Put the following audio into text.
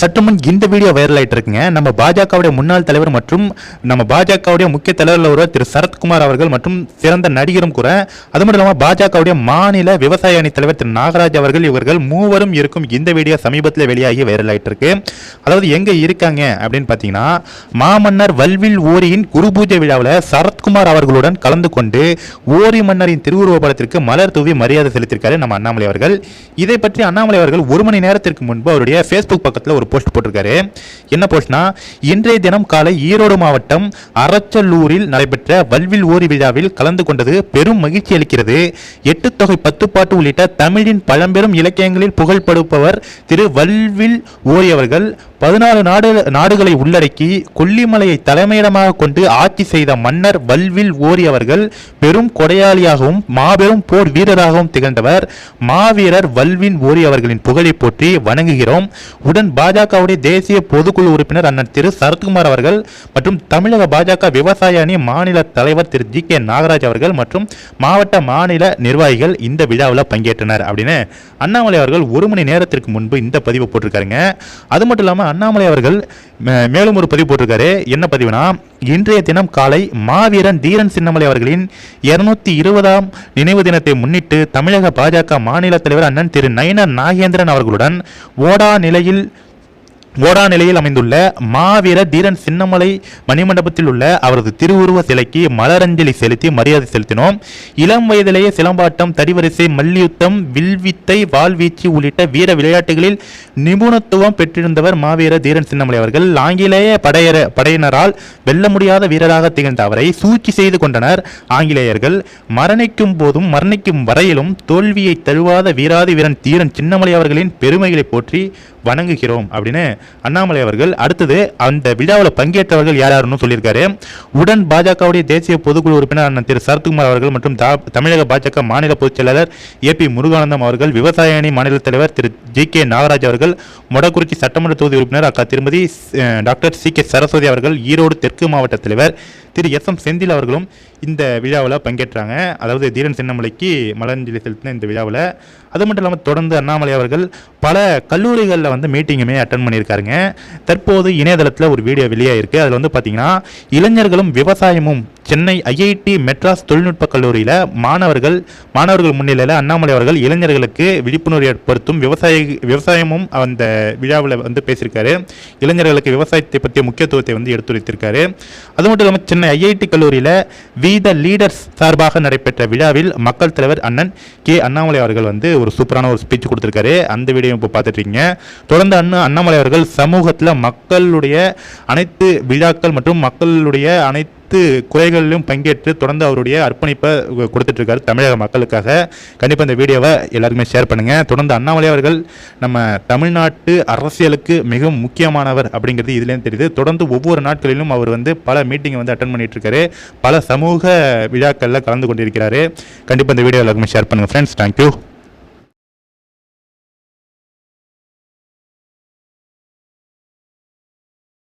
சற்றுமுன் இந்த video viral ஆகிட்டு இருக்குங்க நம்ம பாஜகவுடைய முன்னாள் தலைவர் மற்றும் நம்ம பாஜகவுடைய முக்கிய தலைவர்கள் ஒருவர் திரு சரத்குமார் அவர்கள் மற்றும் சிறந்த நடிகரும் கூட. அது மட்டும் இல்லாமல் பாஜகவுடைய மாநில விவசாய அணி தலைவர் திரு நாகராஜ் அவர்கள் இவர்கள் மூவரும் இருக்கும் இந்த வீடியோ சமீபத்தில் வெளியாகி வைரல் ஆகிட்டு இருக்கு அதாவது எங்கே இருக்காங்க அப்படின்னு பார்த்தீங்கன்னா மாமன்னர் வல்வில் ஓரியின் குரு பூஜை விழாவில் சரத்குமார் அவர்களுடன் கலந்து கொண்டு ஓரி மன்னரின் திருவுருவ படத்திற்கு மலர் தூவி மரியாதை செலுத்தியிருக்காரு நம்ம அண்ணாமலை அவர்கள். இதை பற்றி அண்ணாமலை அவர்கள் ஒரு மணி நேரத்திற்கு முன்பு அவருடைய ஃபேஸ்புக் பக்கத்தில் ஒரு போஸ்ட் போட்டிருக்காரு. என்ன போஸ்ட்னா இன்றைய தினம் காலை ஈரோடு மாவட்டம் அரச்சலூரில் நடைபெற்ற வல்வில் ஓரி விழாவில் கலந்து கொண்டது பெரும் மகிழ்ச்சி அளிக்கிறது. எட்டு தொகை பத்து பாட்டு உள்ளிட்ட தமிழின் பழம்பெரும் இலக்கியங்களில் புகழ்படுப்பவர் திரு வல்வில் ஓரி அவர்கள் பதினாறு நாடு நாடுகளை உள்ளடக்கி கொல்லிமலையை தலைமையிடமாக கொண்டு ஆட்சி செய்த மன்னர் வல்வில் ஓரி அவர்கள் பெரும் கொடையாளியாகவும் மாபெரும் போர் வீரராகவும் திகழ்ந்தவர். மாவீரர் வல்வின் ஓரி அவர்களின் புகழை போற்றி வணங்குகிறோம். உடன் பா பாஜகவுடைய தேசிய பொதுக்குழு உறுப்பினர் அண்ணன் திரு சரத்குமார் அவர்கள் மற்றும் தமிழக பாஜக விவசாய அணி மாநில தலைவர் திரு ஜி கே நாகராஜ் அவர்கள் மற்றும் மாவட்ட மாநில நிர்வாகிகள் இந்த விழாவில் பங்கேற்றனர். அப்படின்னு அண்ணாமலை அவர்கள் ஒரு மணி நேரத்திற்கு முன்பு இந்த பதிவு போட்டிருக்காருங்க. அது மட்டும் இல்லாமல் அண்ணாமலை அவர்கள் மே- மேலும் ஒரு பதிவு போட்டிருக்காரு. என்ன பதிவுனா இன்றைய தினம் காலை மாவீரன் தீரன் சின்னமலை அவர்களின் இருநூத்தி இருபதாம் நினைவு தினத்தை முன்னிட்டு தமிழக பாஜக மாநில தலைவர் அண்ணன் திரு நயனர் நாகேந்திரன் அவர்களுடன் ஓடா நிலையில் ஓடா நிலையில் அமைந்துள்ள மாவீர தீரன் சின்னமலை மணிமண்டபத்தில் உள்ள அவரது திருவுருவ சிலைக்கு மலரஞ்சலி செலுத்தி மரியாதை செலுத்தினோம். இளம் வயதிலேயே சிலம்பாட்டம் தடிவரிசை மல்யுத்தம் வில்வித்தை வாழ்வீச்சு உள்ளிட்ட வீர விளையாட்டுகளில் நிபுணத்துவம் பெற்றிருந்தவர் மாவீர தீரன் சின்னமலை அவர்கள். ஆங்கிலேய படையர படையினரால் வெல்ல முடியாத வீரராக திகழ்ந்த அவரை சூழ்ச்சி செய்து கொண்டனர் ஆங்கிலேயர்கள். மரணிக்கும் போதும் மரணிக்கும் வரையிலும் தோல்வியை தழுவாத வீராதி வீரன் தீரன் சின்னமலை அவர்களின் பெருமைகளை போற்றி வணங்குகிறோம் அப்படின்னு அண்ணாமலை அவர்கள் அடுத்தது அந்த விழாவில் பங்கேற்றவர்கள் யார் யாருன்னு சொல்லியிருக்காரு. உடன் பாஜகவுடைய தேசிய பொதுக்குழு உறுப்பினர் திரு சரத்குமார் அவர்கள் மற்றும் தா- தமிழக பாஜக மாநில பொதுச் செயலாளர் ஏ பி முருகானந்தம் அவர்கள் விவசாய அணி மாநில தலைவர் திரு ஜி கே நாகராஜ் அவர்கள் மொடக்குறிச்சி சட்டமன்ற தொகுதி உறுப்பினர் அக்கா திருமதி டாக்டர் சி கே சரஸ்வதி அவர்கள் ஈரோடு தெற்கு மாவட்ட தலைவர் திரு எஸ் எம் செந்தில் அவர்களும் இந்த விழாவில் பங்கேற்றாங்க. அதாவது தீரன் சின்னமலைக்கு மலரஞ்சலி செலுத்தின இந்த விழாவில் அது மட்டும் இல்லாமல் தொடர்ந்து அண்ணாமலை அவர்கள் பல கல்லூரிகளில் வந்து மீட்டிங்குமே அட்டன் பண்ணியிருக்காருங்க. தற்போது இணையதளத்தில் ஒரு வீடியோ வெளியாயிருக்கு. அதில் வந்து பார்த்தீங்கன்னா இளைஞர்களும் விவசாயமும் சென்னை ஐஐடி மெட்ராஸ் தொழில்நுட்ப கல்லூரியில் மாணவர்கள் மாணவர்கள் முன்னிலையில் அண்ணாமலை அவர்கள் இளைஞர்களுக்கு விழிப்புணர்வு ஏற்படுத்தும் விவசாய விவசாயமும் அந்த விழாவில் வந்து பேசியிருக்காரு. இளைஞர்களுக்கு விவசாயத்தை பற்றிய முக்கியத்துவத்தை வந்து எடுத்துரைத்திருக்காரு. அது மட்டும் இல்லாமல் சென்னை ஐஐடி கல்லூரியில் வி த லீடர்ஸ் சார்பாக நடைபெற்ற விழாவில் மக்கள் தலைவர் அண்ணன் கே அண்ணாமலை அவர்கள் வந்து ஒரு சூப்பரான ஒரு ஸ்பீச் கொடுத்துருக்காரு. அந்த வீடியோ இப்போ பார்த்துட்ருக்கீங்க. தொடர்ந்து அண்ணா அண்ணாமலை அவர்கள் சமூகத்தில் மக்களுடைய அனைத்து விழாக்கள் மற்றும் மக்களுடைய அனைத்து குறைகளிலும் பங்கேற்று தொடர்ந்து அவருடைய அர்ப்பணிப்பை கொடுத்துட்டு இருக்காரு தமிழக மக்களுக்காக. கண்டிப்பாக இந்த வீடியோவை எல்லாருக்குமே ஷேர் பண்ணுங்கள் தொடர்ந்து அண்ணாமலை அவர்கள் நம்ம தமிழ்நாட்டு அரசியலுக்கு மிகவும் முக்கியமானவர் அப்படிங்கிறது இதுலேயும் தெரியுது. தொடர்ந்து ஒவ்வொரு நாட்களிலும் அவர் வந்து பல மீட்டிங்கை வந்து அட்டன் பண்ணிட்டு பல சமூக விழாக்களில் கலந்து கொண்டிருக்கிறாரு. கண்டிப்பாக இந்த வீடியோ எல்லாருக்குமே ஷேர் பண்ணுங்கள் ஃப்ரெண்ட்ஸ் தேங்க்யூ